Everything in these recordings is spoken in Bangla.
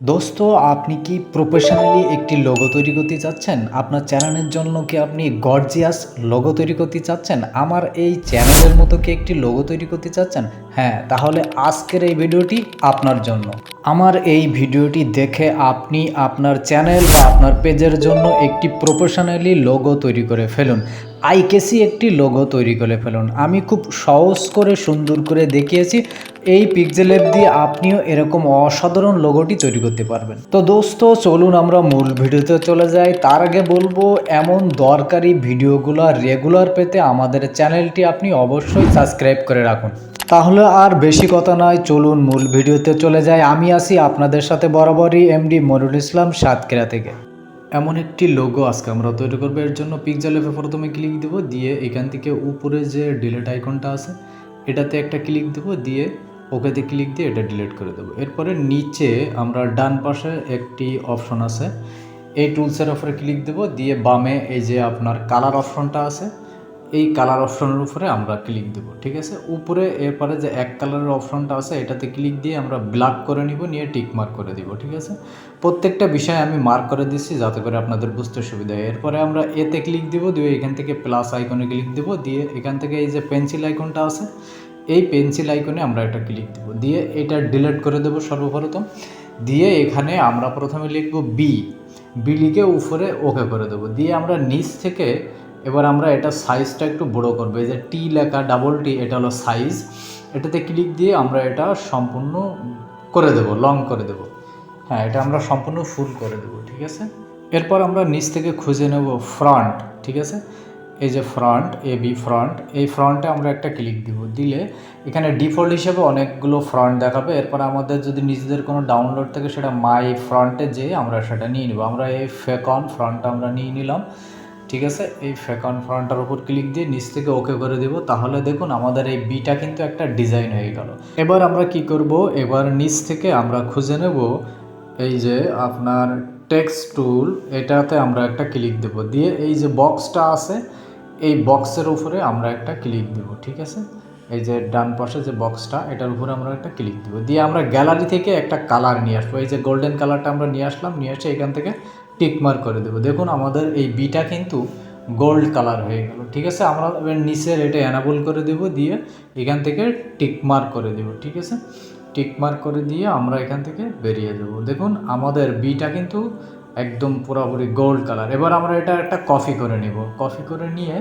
দোস্ত, আপনি কি প্রফেশনালি একটি লোগো তৈরি করতে চাচ্ছেন? আপনার চ্যানেলের জন্য কি আপনি গর্জিয়াস লোগো তৈরি করতে চাচ্ছেন? আমার এই চ্যানেলের মতো কি একটি লোগো তৈরি করতে চাচ্ছেন? হ্যাঁ তাহলে আজকের এই ভিডিওটি আপনার জন্য। আমার এই ভিডিওটি দেখে আপনি আপনার চ্যানেল বা আপনার পেজের জন্য একটি প্রফেশনালি লোগো তৈরি করে ফেলুন। আইকেসি একটি লোগো তৈরি করে ফেলুন। আমি খুব সহজ করে, সুন্দর করে দেখিয়েছি। এই পিক্সেল অ্যাপ দিয়ে আপনিও এরকম অসাধারণ লোগোটি তৈরি করতে পারবেন। তো দোস্ত, চলুন আমরা মূল ভিডিওতে চলে যাই। তার আগে বলব, এমন দরকারি ভিডিওগুলো রেগুলার পেতে আমাদের চ্যানেলটি আপনি অবশ্যই সাবস্ক্রাইব করে রাখুন। তাহলে আর বেশি কথা নয়, চলুন মূল ভিডিওতে চলে যাই। আমি আসি আপনাদের সাথে বরাবরই এমডি মনিরুল ইসলাম সাতক্ষীরা থেকে। এমন একটি লোগো আজকে আমরা তৈরি করব। এর জন্য পিকজেল অ্যাপে প্রথমে ক্লিক দেব, দিয়ে এখান থেকে উপরে যে ডিলেট আইকনটা আছে, এটাতে একটা ক্লিক দেব, দিয়ে ওকেতে ক্লিক দিয়ে এটা ডিলিট করে দেবো। এরপরে নিচে আমরা ডান পাশে একটি অপশন আছে, এই টুলসের উপরে ক্লিক দেব, দিয়ে বামে এই যে আপনার কালার অপশনটা আছে এই কালার অপশনের উপরে আমরা ক্লিক দেব, ঠিক আছে? উপরে এরপরে যে এক কালারের অপশনটা আছে, এটাতে ক্লিক দিয়ে আমরা ব্ল্যাক করে নিব, নিয়ে টিক মার্ক করে দিব, ঠিক আছে? প্রত্যেকটা বিষয় আমি মার্ক করে দিচ্ছি যাতে করে আপনাদের বুঝতে সুবিধা হয়। এরপরে আমরা এতে ক্লিক দিব, দিয়ে এখান থেকে প্লাস আইকনে ক্লিক দেব, দিয়ে এখান থেকে এই যে পেন্সিল আইকনটা আছে, এই পেন্সিল আইকনে আমরা এটা ক্লিক দেব। দিয়ে এটা ডিলিট করে দেব সর্বপ্রথম। দিয়ে এখানে আমরা প্রথমে লিখব বি বি লিখে উপরে ওকে করে দেবো। দিয়ে আমরা নিচ থেকে এবার আমরা এটা সাইজটা একটু বড় করব। এই যে টি লেখা ডাবল টি এটা হলো সাইজ এটাতে ক্লিক দিয়ে আমরা এটা সম্পূর্ণ করে দেব লং করে দেব। হ্যাঁ এটা আমরা সম্পূর্ণ ফুল করে দেব, ঠিক আছে? এরপর আমরা নিচ থেকে খুঁজে নেব ফ্রন্ট ঠিক আছে? এই যে ফ্রন্ট এ বি ফ্রন্ট এই ফ্রন্টে আমরা একটা ক্লিক দিব। দিলে এখানে ডিফল্ট হিসেবে অনেকগুলো ফ্রন্ট দেখাবে। এরপর আমাদের যদি নিজেদের কোনো ডাউনলোড থাকে, সেটা মাই ফ্রন্টে যেয়ে আমরা সেটা নিয়ে নিব। আমরা এই ফেকন ফ্রন্টটা আমরা নিয়ে নিলাম। ঠিক আছে? এই ফেকন ফ্রন্টটার উপর ক্লিক দিয়ে নিচ থেকে ওকে করে দেব। তাহলে দেখুন আমাদের এই বিটা কিন্তু একটা ডিজাইন হয়ে গেল। এবার আমরা কি করব? এবার নিচ থেকে আমরা খুঁজে নেব এই যে আপনার টেক্সট টুল এটাতে আমরা একটা ক্লিক দেব। দিয়ে এই যে বক্সটা আছে, এই বক্সের উপরে আমরা একটা ক্লিক দেব, ঠিক আছে? এই যে ডান পাশে যে বক্সটা এটার উপরে আমরা একটা ক্লিক দেবো। দিয়ে আমরা গ্যালারি থেকে একটা কালার নিয়ে আসব। এই যে গোল্ডেন কালারটা আমরা নিয়ে আসলাম, নিয়ে এসে এখান থেকে টিকমার্ক করে দেবো। দেখুন, আমাদের এই বিটা কিন্তু গোল্ড কালার হয়ে গেল, ঠিক আছে? আমরা এবার নিচের এটা অ্যানাবল করে দেব, দিয়ে এখান থেকে টিকমার্ক করে দেব, ঠিক আছে? টিকমার্ক করে দিয়ে আমরা এখান থেকে বেরিয়ে দেব দেখুন, আমাদের বিটা কিন্তু একদম পুরোপুরি গোল্ড কালার। এবার আমরা এটা একটা কফি করে নিব। কফি করে নিয়ে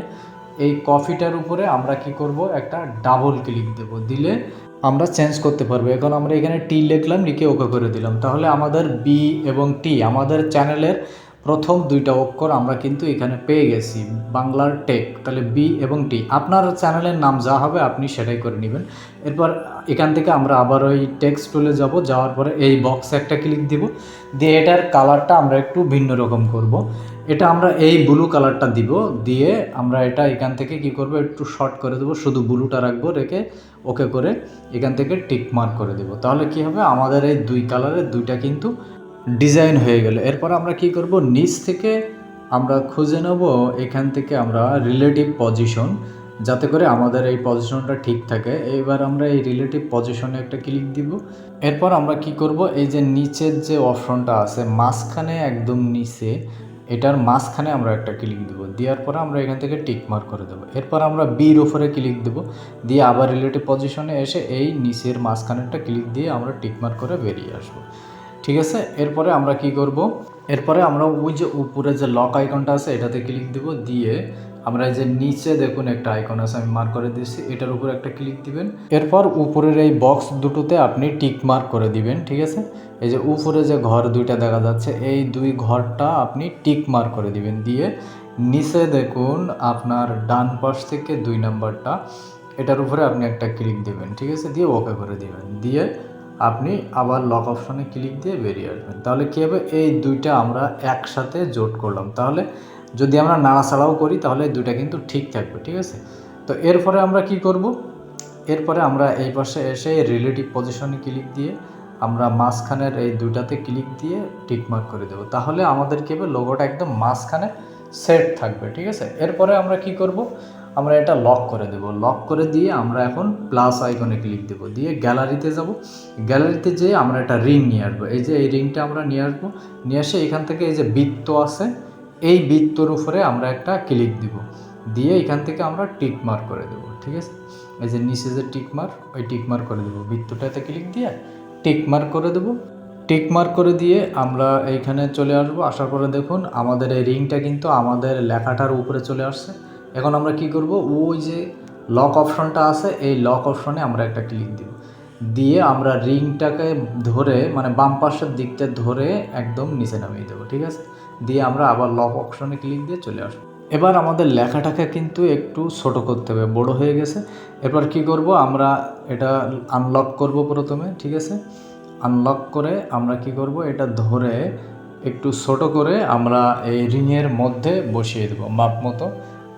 এই কফিটার উপরে আমরা কি করব? একটা ডাবল ক্লিক দেব। দিলে আমরা চেঞ্জ করতে পারব। এখন আমরা এখানে টি লিখলাম, লিখে ওকে করে দিলাম। তাহলে আমাদের বি এবং টি আমাদের চ্যানেলের প্রথম দুইটা অক্ষর আমরা কিন্তু এখানে পেয়ে গেছি, বাংলার টেক, তাহলে বি এবং টি। আপনার চ্যানেলের নাম যা হবে আপনি সেটাই করে নেবেন। এরপর এখান থেকে আমরা আবার ওই টেক্সট টুলে যাব, যাওয়ার পরে এই বক্সে একটা ক্লিক দিব। দিয়ে এটার কালারটা আমরা একটু ভিন্ন রকম করব। এটা আমরা এই ব্লু কালারটা দিব, দিয়ে আমরা এটা এখান থেকে কি করব, একটু শর্ট করে দেবো, শুধু ব্লুটা রাখব, রেখে ওকে করে এখান থেকে টিক মার্ক করে দেবো। তাহলে কি হবে, আমাদের এই দুই কালারের দুইটা কিন্তু ডিজাইন হয়ে গেল। এরপর আমরা কি করব? নিচ থেকে আমরা খুঁজে নেব এখান থেকে আমরা রিলেটিভ পজিশন যাতে করে আমাদের এই পজিশনটা ঠিক থাকে। এবার আমরা এই রিলেটিভ পজিশনে একটা ক্লিক দিব। এরপর আমরা কি করব? এই যে নিচের যে অপশনটা আছে, মাঝখানে একদম নিচে, এটার মাঝখানে আমরা একটা ক্লিক দেবো। দেওয়ার পরে আমরা এখান থেকে টিক মার্ক করে দেবো। এরপর আমরা বির ওপরে ক্লিক দেবো। দিয়ে আবার রিলেটিভ পজিশনে এসে এই নিচের মাঝখানেরটা ক্লিক দিয়ে আমরা টিক মার্ক করে বেরিয়ে আসব। ঠিক আছে? এরপরে আমরা কি করব? এরপরে আমরা ওই যে উপরে যে লক আইকনটা আছে, এটাতে ক্লিক দেব, দিয়ে আমরা এই যে নিচে দেখুন একটা আইকন আছে, আমি মার্ক করে দিয়েছি, এটার উপরে একটা ক্লিক দিবেন। এরপর উপরের এই বক্স দুটোতে আপনি টিক মার্ক করে দিবেন, ঠিক আছে? এই যে উপরে যে ঘর দুইটা দেখা যাচ্ছে, এই দুই ঘরটা আপনি টিক মার্ক করে দিবেন, দিয়ে নিচে দেখুন আপনার ডান পাশ থেকে দুই নাম্বারটা এটার উপরে আপনি একটা ক্লিক দিবেন, ঠিক আছে? দিয়ে ওকে করে দিবেন, দিয়ে আপনি আবার লক অপশনে ক্লিক দিয়ে বেরিয়ে আসবেন। তাহলে কী হবে? এই দুইটা আমরা একসাথে জোট করলাম। তাহলে যদি আমরা নাড়াচাড়াও করি, তাহলে দুইটা কিন্তু ঠিক থাকবে, ঠিক আছে? তো এরপরে আমরা কি করব? এরপরে আমরা এই পাশে এসে রিলেটিভ পজিশনে ক্লিক দিয়ে আমরা মাঝখানের এই দুইটাতে ক্লিক দিয়ে টিকমার্ক করে দেবো। তাহলে আমাদের কী হবে? লোগোটা একদম মাঝখানে সেট থাকবে, ঠিক আছে? এরপরে আমরা কি করব? আমরা এটা লক করে দেব। লক করে দিয়ে আমরা এখন প্লাস আইকনে ক্লিক দেব। দিয়ে গ্যালারিতে যাব। গ্যালারিতে যেয়ে আমরা একটা রিং নিয়ে আসব। এই যে এই রিংটা আমরা নিয়ে আসব। নিয়ে এসে এখান থেকে এই যে বৃত্ত আছে, এই বৃত্তর উপরে আমরা একটা ক্লিক দিব। দিয়ে এখান থেকে আমরা টিক মার্ক করে দেবো, ঠিক আছে? এই যে নিচে যে টিক মার্ক ওই টিক মার্ক করে দেবো। বৃত্তটাতে ক্লিক দিয়ে টিক মার্ক করে দেবো। টিক মার্ক করে দিয়ে আমরা এইখানে চলে আসব। আসার পরে দেখুন, আমাদের এই রিংটা কিন্তু আমাদের লেখাটার উপরে চলে আসছে। এখন আমরা কি করব? ওই যে লক অপশনটা আছে, এই লক অপশনে আমরা একটা ক্লিক দিব। দিয়ে আমরা রিংটাকে ধরে মানে বাম পাশের দিকটা ধরে একদম নিচে নামিয়ে দেবো, ঠিক আছে? দিয়ে আমরা আবার লক অপশনে ক্লিক দিয়ে চলে আসব। এবার আমাদের লেখাটাকে কিন্তু একটু ছোট করতে হবে, বড় হয়ে গেছে। এরপর কি করব? আমরা এটা আনলক করব প্রথমে, ঠিক আছে? আনলক করে আমরা কি করব? এটা ধরে একটু ছোট করে আমরা এই রিংয়ের মধ্যে বসিয়ে দেবো, মাপ মতো।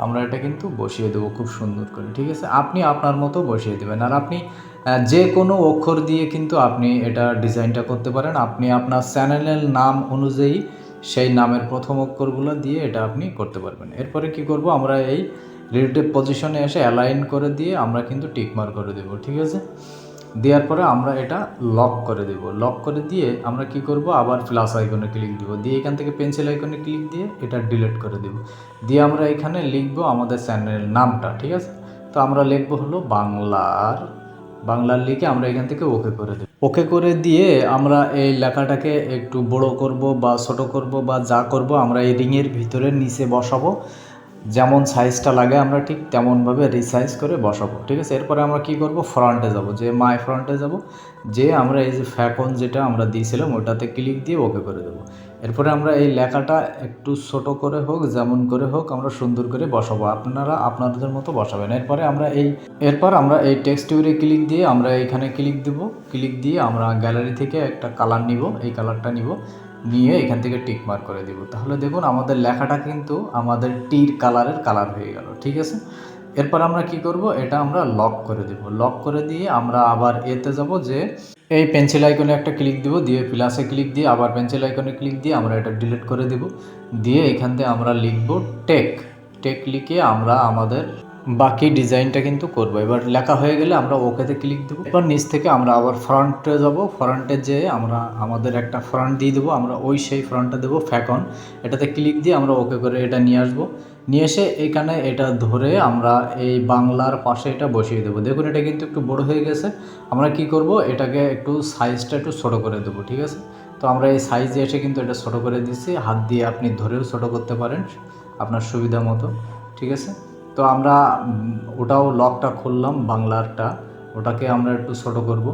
আমরা এটা কিন্তু বসিয়ে দেবো খুব সুন্দর করে, ঠিক আছে? আপনি আপনার মতো বসিয়ে দেবেন। আর আপনি যে কোনো অক্ষর দিয়ে কিন্তু আপনি এটা ডিজাইনটা করতে পারেন। আপনি আপনার চ্যানেলের নাম অনুযায়ী সেই নামের প্রথম অক্ষরগুলো দিয়ে এটা আপনি করতে পারবেন। এরপরে কি করব, আমরা এই রিলেটিভ পজিশনে এসে অ্যালাইন করে দিয়ে আমরা কিন্তু টিকমার করে দেব, ঠিক আছে? দেওয়ার পরে আমরা এটা লক করে দেব। লক করে দিয়ে আমরা কি করব? আবার প্লাস আইকনে ক্লিক দিব। দিয়ে এখান থেকে পেন্সিল আইকনে ক্লিক দিয়ে এটা ডিলিট করে দেব। দিয়ে আমরা এখানে লিখব আমাদের চ্যানেলের নামটা, ঠিক আছে? তো আমরা লিখব হলো বাংলার বাংলার লিখে আমরা এখান থেকে ওকে করে দেব। ওকে করে দিয়ে আমরা এই লেখাটাকে একটু বড় করব বা ছোট করব বা যা করব আমরা এই রিংয়ের ভিতরে নিচে বসাবো। যেমন সাইজটা লাগে আমরা ঠিক তেমনভাবে রিসাইজ করে বসাবো। ঠিক আছে? এরপরে আমরা কি করব? ফ্রন্টে যাব। যে মাই ফ্রন্টে যাব, যে আমরা এই যে ফ্যাকন যেটা আমরা দিয়েছিলাম, ওটাতে ক্লিক দিয়ে ওকে করে দেবো। এরপরে আমরা এই লেখাটা একটু ছোট করে হোক, যেমন করে হোক, আমরা সুন্দর করে বসাবো। আপনারা আপনাদের মতো বসাবেন। এরপরে আমরা এই, এরপর আমরা এই টেক্সট টিউরে ক্লিক দিয়ে আমরা এখানে ক্লিক দেব। ক্লিক দিয়ে আমরা গ্যালারি থেকে একটা কালার নিব। এই কালারটা নিব। নিয়ে এখান থেকে টিক মার্ক করে দিব। তাহলে দেখুন, আমাদের লেখাটা কিন্তু আমাদের টির কালারের কালার হয়ে গেল, ঠিক আছে? এরপর আমরা কি করব? এটা আমরা লক করে দেব। লক করে দিয়ে আমরা আবার এতে যাব যে, এই পেন্সিল আইকনে একটা ক্লিক দিব, দিয়ে প্লাসে ক্লিক দিয়ে আবার পেন্সিল আইকনে ক্লিক দিয়ে আমরা এটা ডিলিট করে দেব। দিয়ে এখান থেকে আমরা লিখব টেক টেক লিখে আমরা আমাদের বাকি ডিজাইনটা কিন্তু করব। এবার লেখা হয়ে গেলে আমরা ওকেতে ক্লিক দেবো। এবার নিচ থেকে আমরা আবার ফ্রন্টে যাব। ফ্রন্টে যেয়ে আমরা আমাদের একটা ফ্রন্ট দিয়ে দেবো। আমরা ওই সেই ফ্রন্টটা দেবো ফ্যাকন এটাতে ক্লিক দিয়ে আমরা ওকে করে এটা নিয়ে আসব। নিয়ে এসে এখানে এটা ধরে আমরা এই বাংলার পাশে এটা বসিয়ে দেবো। দেখুন, এটা কিন্তু একটু বড় হয়ে গেছে। আমরা কি করব? এটাকে একটু সাইজটা একটু ছোট করে দেবো, ঠিক আছে? তো আমরা এই সাইজে এসে কিন্তু এটা ছোটো করে দিচ্ছি। হাত দিয়ে আপনি ধরেও ছোটো করতে পারেন আপনার সুবিধা মতো, ঠিক আছে? তো আমরা ওটাও লকটা খুললাম বাংলারটা। ওটাকে আমরা একটু ছোটো করব।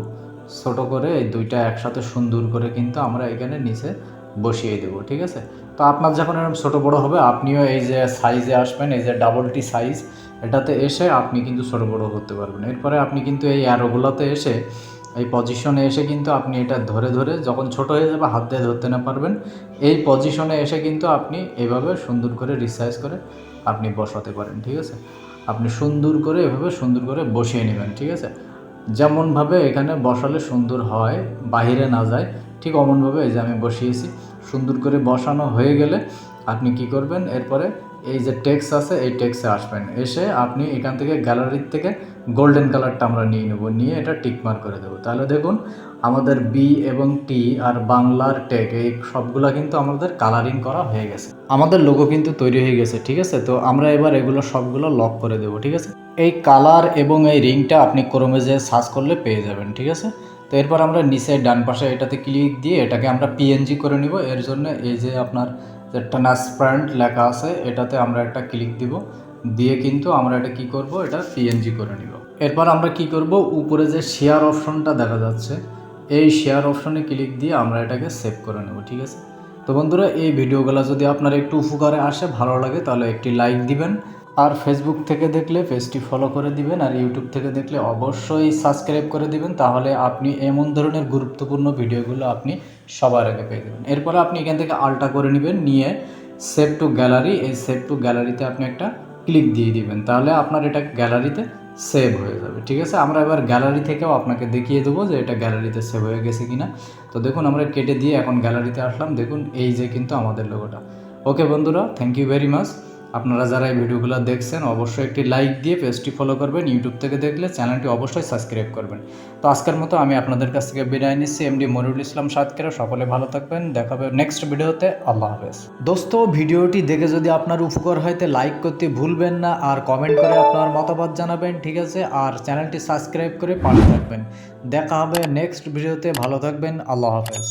ছোট করে এই দুইটা একসাথে সুন্দর করে কিন্তু আমরা এখানে নিচে বসিয়ে দেবো, ঠিক আছে? তো আপনার যখন এরকম ছোটো বড়ো হবে, আপনিও এই যে সাইজে আসবেন, এই যে ডাবল টি সাইজ এটাতে এসে আপনি কিন্তু ছোটো বড়ো করতে পারবেন। এরপরে আপনি কিন্তু এই অ্যারোগুলোতে এসে, এই পজিশনে এসে কিন্তু আপনি এটা ধরে ধরে যখন ছোট হয়ে যাবে, হাত দিয়ে ধরতে না পারবেন। এই পজিশনে এসে কিন্তু আপনি এভাবে সুন্দর করে রিসাইজ করে আপনি বসাতে পারেন, ঠিক আছে? আপনি সুন্দর করে এভাবে সুন্দর করে বসিয়ে নেবেন, ঠিক আছে? যেমনভাবে এখানে বসালে সুন্দর হয়, বাহিরে না যায়, ঠিক অমনভাবে এই যে আমি বসিয়েছি, সুন্দর করে বসানো হয়ে গেলে আপনি কি করবেন? এরপরে এই যে টেক্স আছে, এই টেক্সে আসবেন। এসে আপনি এখান থেকে গ্যালারির থেকে গোল্ডেন কালারটা আমরা নিয়ে নেব। নিয়ে এটা টিকমার করে দেবো। তাহলে দেখুন, আমাদের বি এবং টি আর বাংলার টেক এই সবগুলা কিন্তু আমাদের কালারিং করা হয়ে গেছে। আমাদের লোগো কিন্তু তৈরি হয়ে গেছে, ঠিক আছে? তো আমরা এবার এগুলো সবগুলো লক করে দেবো, ঠিক আছে? এই কালার এবং এই রিংটা আপনি ক্রমে যে সার্চ করলে পেয়ে যাবেন, ঠিক আছে? তো এরপর আমরা নিচে ডান পাশে এটাতে ক্লিক দিয়ে এটাকে আমরা পিএনজি করে নিব। এর জন্য এই যে আপনার ট্রান্সপারেন্ট লেখা আছে, এটাতে আমরা একটা ক্লিক দিব। দিয়ে কিন্তু আমরা এটা কি করব? এটা পিএনজি করে নিব। এরপর আমরা কি করব? উপরে যে শেয়ার অপশনটা দেখা যাচ্ছে, এই শেয়ার অপশনে ক্লিক দিয়ে আমরা এটাকে সেভ করে নেব, ঠিক আছে? তো বন্ধুরা, এই ভিডিওগুলো যদি আপনার একটু উপকারে আসে, ভালো লাগে, তাহলে একটি লাইক দিবেন। আর ফেসবুক থেকে দেখলে পেজটি ফলো করে দিবেন আর ইউটিউব থেকে দেখলে অবশ্যই সাবস্ক্রাইব করে দিবেন, তাহলে আপনি এমন ধরনের গুরুত্বপূর্ণ ভিডিওগুলো আপনি সবার আগে পেয়ে যাবেন। এরপরে আপনি এখান থেকে আলটা করে নেবেন, নিয়ে সেভ টু গ্যালারি এই সেভ টু গ্যালারিতে আপনি একটা ক্লিক দিয়ে দিবেন, তাহলে আপনার এটা গ্যালারিতে সেভ হয়ে যাবে, ঠিক আছে? আমরা এবার গ্যালারি থেকেও আপনাকে দেখিয়ে দেবো যে এটা গ্যালারিতে সেভ হয়ে গেছে কিনা। তো দেখুন, আমরা কেটে দিয়ে এখন গ্যালারিতে আসলাম, দেখুন, এই যে কিন্তু আমাদের লোগোটা ওকে বন্ধুরা থ্যাংক ইউ ভেরি মাচ আপনারা যারা এই ভিডিওগুলো দেখছেন, অবশ্যই একটি লাইক দিয়ে পেজটি ফলো করবেন। ইউটিউব থেকে দেখলে চ্যানেলটি অবশ্যই সাবস্ক্রাইব করবেন। তো আজকের মতো আমি আপনাদের কাছ থেকে বিদায় নিচ্ছি। এমডি মনিরুল ইসলাম সাতকেরা সকলে ভালো থাকবেন। দেখা হবে নেক্সট ভিডিওতে। আল্লাহ হাফেজ। দোস্ত, ভিডিওটি দেখে যদি আপনার উপকার হয়, তো লাইক করতে ভুলবেন না আর কমেন্ট করে আপনার মতামত জানাবেন, ঠিক আছে? আর চ্যানেলটি সাবস্ক্রাইব করে পাশে থাকবেন। দেখা হবে নেক্সট ভিডিওতে। ভালো থাকবেন। আল্লাহ হাফেজ।